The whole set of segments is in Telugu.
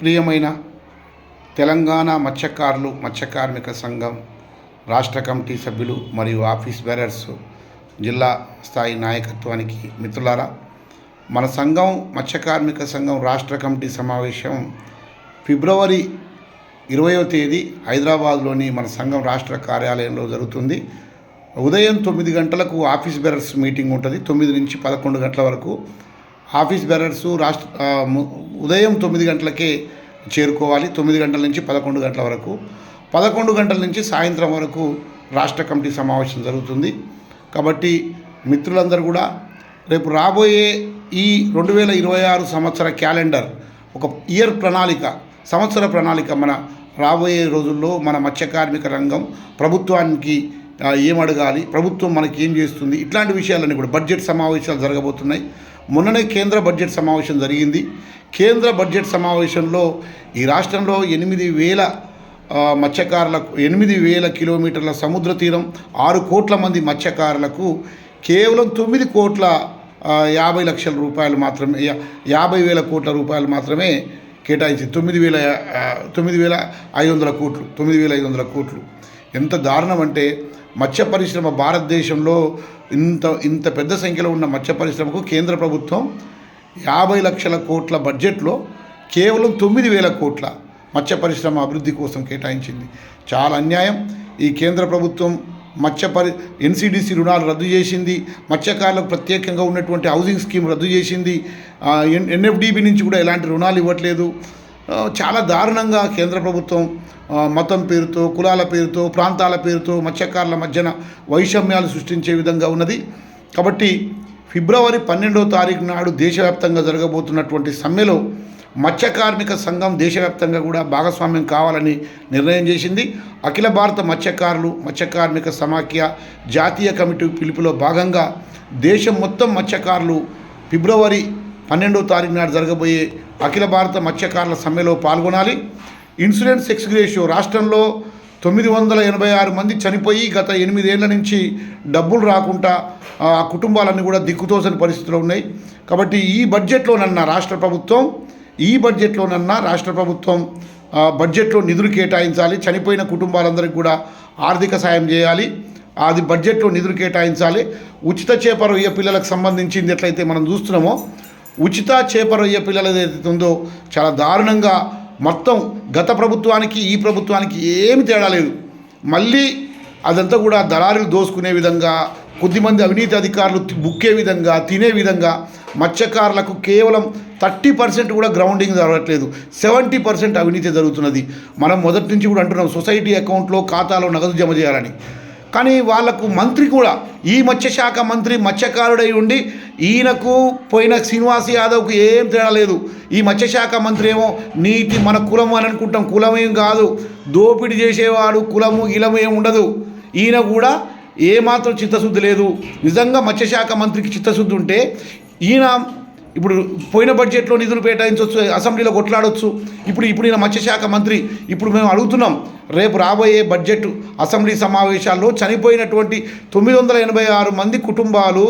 ప్రియమైన తెలంగాణ మత్స్యకారులు మత్స్య కార్మిక సంఘం రాష్ట్ర కమిటీ సభ్యులు మరియు ఆఫీస్ బేరర్స్ జిల్లా స్థాయి నాయకత్వానికి మిత్రులారా మన సంఘం మత్స్య కార్మిక సంఘం రాష్ట్ర కమిటీ సమావేశం ఫిబ్రవరి ఇరవయో తేదీ హైదరాబాద్లోని మన సంఘం రాష్ట్ర కార్యాలయంలో జరుగుతుంది. ఉదయం తొమ్మిది గంటలకు ఆఫీస్ బేరర్స్ మీటింగ్ ఉంటుంది. తొమ్మిది నుంచి పదకొండు గంటల వరకు ఆఫీస్ బేరర్స్ రాష్ట్ర ఉదయం తొమ్మిది గంటలకే చేరుకోవాలి. తొమ్మిది గంటల నుంచి పదకొండు గంటల వరకు. పదకొండు గంటల నుంచి సాయంత్రం వరకు రాష్ట్ర కమిటీ సమావేశం జరుగుతుంది. కాబట్టి మిత్రులందరూ కూడా రేపు రాబోయే ఈ రెండు వేల ఇరవై ఆరు సంవత్సర క్యాలెండర్ ఒక ఇయర్ ప్రణాళిక సంవత్సర ప్రణాళిక మన రాబోయే రోజుల్లో మన మత్స్య కార్మిక రంగం ప్రభుత్వానికి ఏం అడగాలి ప్రభుత్వం మనకి ఏం చేస్తుంది ఇట్లాంటి విషయాలన్నీ కూడా బడ్జెట్ సమావేశాలు జరగబోతున్నాయి. మొన్ననే కేంద్ర బడ్జెట్ సమావేశం జరిగింది. కేంద్ర బడ్జెట్ సమావేశంలో ఈ రాష్ట్రంలో ఎనిమిది వేల మత్స్యకారులకు ఎనిమిది వేల కిలోమీటర్ల సముద్ర తీరం ఆరు కోట్ల మంది మత్స్యకారులకు కేవలం తొమ్మిది కోట్ల యాభై లక్షల రూపాయలు మాత్రమే యాభై వేల కోట్ల రూపాయలు మాత్రమే కేటాయించింది. తొమ్మిది వేల తొమ్మిది వేల ఐదు వందల కోట్లు తొమ్మిది వేల ఐదు వందల కోట్లు. ఎంత దారుణం అంటే మత్స్య పరిశ్రమ భారతదేశంలో ఇంత ఇంత పెద్ద సంఖ్యలో ఉన్న మత్స్య పరిశ్రమకు కేంద్ర ప్రభుత్వం యాభై లక్షల కోట్ల బడ్జెట్లో కేవలం తొమ్మిది వేల కోట్ల మత్స్య పరిశ్రమ అభివృద్ధి కోసం కేటాయించింది. చాలా అన్యాయం. ఈ కేంద్ర ప్రభుత్వం మత్స్య పరి ఎన్సిడిసి రుణాలు రద్దు చేసింది. మత్స్యకారులకు ప్రత్యేకంగా ఉన్నటువంటి హౌసింగ్ స్కీమ్ రద్దు చేసింది. ఎన్ ఎన్ఎఫ్డిబి నుంచి కూడా ఎలాంటి రుణాలు ఇవ్వట్లేదు. చాలా దారుణంగా కేంద్ర ప్రభుత్వం మతం పేరుతో కులాల పేరుతో ప్రాంతాల పేరుతో మత్స్యకారుల మధ్యన వైషమ్యాలు సృష్టించే విధంగా ఉన్నది. కాబట్టి ఫిబ్రవరి పన్నెండవ తారీఖు నాడు దేశవ్యాప్తంగా జరగబోతున్నటువంటి సమ్మెలో మత్స్య కార్మిక సంఘం దేశవ్యాప్తంగా కూడా భాగస్వామ్యం కావాలని నిర్ణయం చేసింది. అఖిల భారత మత్స్యకారులు మత్స్యకార్మిక సమాఖ్య జాతీయ కమిటీ పిలుపులో భాగంగా దేశం మొత్తం మత్స్యకారులు ఫిబ్రవరి పన్నెండవ తారీఖు నాడు జరగబోయే అఖిల భారత మత్స్యకారుల సమ్మెలో పాల్గొనాలి. ఇన్సూరెన్స్ ఎక్స్గ్రేషియో రాష్ట్రంలో తొమ్మిది వందల ఎనభై ఆరు మంది చనిపోయి గత ఎనిమిదేళ్ళ నుంచి డబ్బులు రాకుండా ఆ కుటుంబాలన్నీ కూడా దిక్కుతోసని పరిస్థితులు ఉన్నాయి. కాబట్టి ఈ బడ్జెట్లోనన్నా రాష్ట్ర ప్రభుత్వం ఈ బడ్జెట్లోనన్నా రాష్ట్ర ప్రభుత్వం బడ్జెట్లో నిధులు కేటాయించాలి. చనిపోయిన కుటుంబాలందరికీ కూడా ఆర్థిక సాయం చేయాలి. అది బడ్జెట్లో నిధులు కేటాయించాలి. ఉచిత చేప రొయ్య పిల్లలకు సంబంధించింది ఎట్లయితే మనం చూస్తున్నామో ఉచిత చేప రొయ్య పిల్లలు ఏదైతే ఉందో చాలా దారుణంగా మొత్తం గత ప్రభుత్వానికి ఈ ప్రభుత్వానికి ఏమి తేడా లేదు. మళ్ళీ అదంతా కూడా దళారులు దోసుకునే విధంగా కొద్దిమంది అవినీతి అధికారులు బుక్కే విధంగా తినే విధంగా మత్స్యకారులకు కేవలం థర్టీ పర్సెంట్ కూడా గ్రౌండింగ్ జరగట్లేదు. సెవెంటీ పర్సెంట్ అవినీతి జరుగుతున్నది. మనం మొదటి నుంచి కూడా అంటున్నాం సొసైటీ అకౌంట్లో ఖాతాలో నగదు జమ చేయాలని. కానీ వాళ్ళకు మంత్రి కూడా ఈ మత్స్యశాఖ మంత్రి మత్స్యకారుడై ఉండి ఈయనకు పోయిన శ్రీనివాస్ యాదవ్కు ఏం తేడా లేదు. ఈ మత్స్యశాఖ మంత్రి ఏమో నీతి మన కులం అని అనుకుంటాం. కులమేం కాదు. దోపిడీ చేసేవాడు కులము ఇలము ఏం ఉండదు. ఈయన కూడా ఏమాత్రం చిత్తశుద్ధి లేదు. నిజంగా మత్స్యశాఖ మంత్రికి చిత్తశుద్ధి ఉంటే ఈయన ఇప్పుడు పోయిన బడ్జెట్లో నిధులు కేటాయించవచ్చు అసెంబ్లీలో కొట్లాడవచ్చు ఇప్పుడు ఇప్పుడు ఈయన మత్స్యశాఖ మంత్రి ఇప్పుడు మేము అడుగుతున్నాం రేపు రాబోయే బడ్జెట్ అసెంబ్లీ సమావేశాల్లో చనిపోయినటువంటి తొమ్మిది వందల ఎనభై ఆరు మంది కుటుంబాలు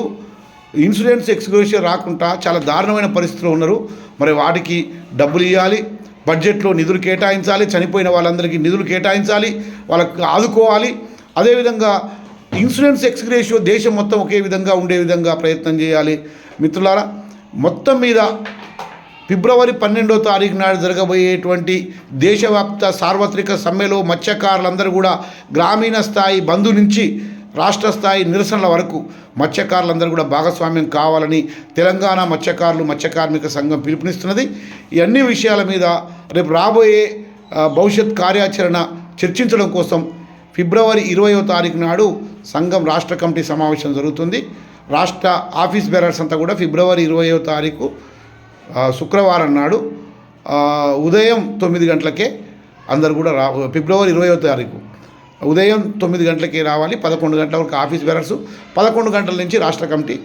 ఇన్సూరెన్స్ ఎక్స్గ్రేషియో రాకుండా చాలా దారుణమైన పరిస్థితిలో ఉన్నారు. మరి వాటికి డబ్బులు ఇవ్వాలి బడ్జెట్లో నిధులు కేటాయించాలి చనిపోయిన వాళ్ళందరికీ నిధులు కేటాయించాలి వాళ్ళకి ఆదుకోవాలి. అదేవిధంగా ఇన్సూరెన్స్ ఎక్స్గ్రేషియో దేశం మొత్తం ఒకే విధంగా ఉండే విధంగా ప్రయత్నం చేయాలి. మిత్రులారా మొత్తం మీద ఫిబ్రవరి పన్నెండో తారీఖు నాడు జరగబోయేటువంటి దేశవ్యాప్త సార్వత్రిక సమ్మెలో మత్స్యకారులందరూ కూడా గ్రామీణ స్థాయి బంధు నుంచి రాష్ట్ర స్థాయి నిరసనల వరకు మత్స్యకారులందరూ కూడా భాగస్వామ్యం కావాలని తెలంగాణ మత్స్యకారులు మత్స్య కార్మిక సంఘం పిలుపునిస్తున్నది. ఈ అన్ని విషయాల మీద రేపు రాబోయే భవిష్యత్ కార్యాచరణ చర్చించడం కోసం ఫిబ్రవరి ఇరవయో తారీఖు నాడు సంఘం రాష్ట్ర కమిటీ సమావేశం జరుగుతుంది. రాష్ట్ర ఆఫీస్ బేరర్స్ అంతా కూడా ఫిబ్రవరి ఇరవయో తారీఖు శుక్రవారం నాడు ఉదయం తొమ్మిది గంటలకే అందరు కూడా రా ఫిబ్రవరి ఇరవయో తారీఖు ఉదయం తొమ్మిది గంటలకే రావాలి పదకొండు గంటల వరకు ఆఫీస్ బేరర్స్ పదకొండు గంటల నుంచి రాష్ట్ర కమిటీ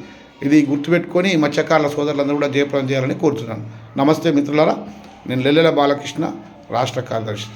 ఇది గుర్తుపెట్టుకొని మత్స్యకారుల సోదరులందరూ కూడా జయప్రదం చేయాలని కోరుతున్నాను. నమస్తే మిత్రులారా నేను లెల్లెల బాలకృష్ణ రాష్ట్ర కార్యదర్శి.